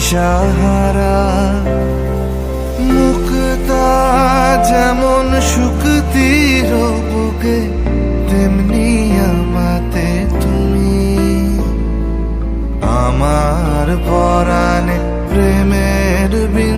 দিশাহারা মুক্তা যেমন শুকতির বুকে তেমনি আমাতে তুমি। আমার পরাণে